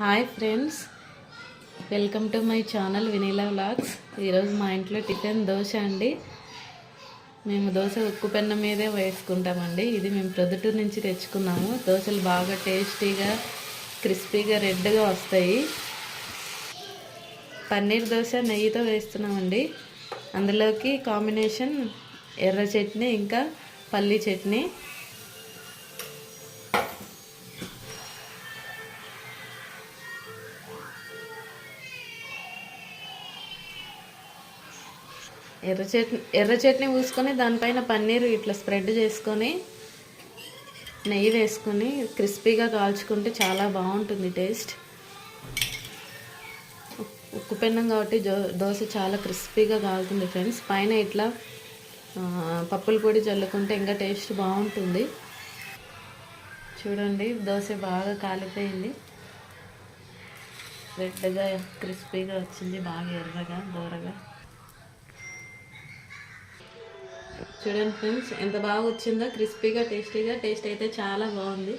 Hi friends welcome to my channel Vineela vlogs. ఈరోజు మా ఇంట్లో టిఫిన్ దోశ అండి. మేము దోశ ఉక్కు పెన్న మీదే వేసుకుంటామండి. ఇది మేము ప్రొద్దుటూరు నుంచి తెచ్చుకున్నాము. దోశలు బాగా టేస్టీగా క్రిస్పీగా రెడ్గా వస్తాయి. పన్నీర్ దోశ నెయ్యితో వేస్తున్నామండి. అందులోకి కాంబినేషన్ ఎర్ర చట్నీ ఇంకా పల్లీ చట్నీ. ఎర్ర చట్నీ ఎర్ర చట్నీ పూసుకొని దానిపైన పన్నీర్ ఇట్లా స్ప్రెడ్ చేసుకొని నెయ్యి వేసుకొని క్రిస్పీగా కాల్చుకుంటే చాలా బాగుంటుంది టేస్ట్. ఉక్కు పెన్నం కాబట్టి దోశ చాలా క్రిస్పీగా కాలుతుంది ఫ్రెండ్స్. పైన ఇట్లా పప్పుల పొడి చల్లుకుంటే ఇంకా టేస్ట్ బాగుంటుంది. చూడండి దోశ బాగా కాలిపోయింది. రెడ్గా క్రిస్పీగా వచ్చింది బాగా ఎర్రగా దూరగా. చూడండి ఫ్రెండ్స్ ఎంత బాగా వచ్చిందో క్రిస్పీగా టేస్టీగా టేస్ట్ అయితే చాలా బాగుంది.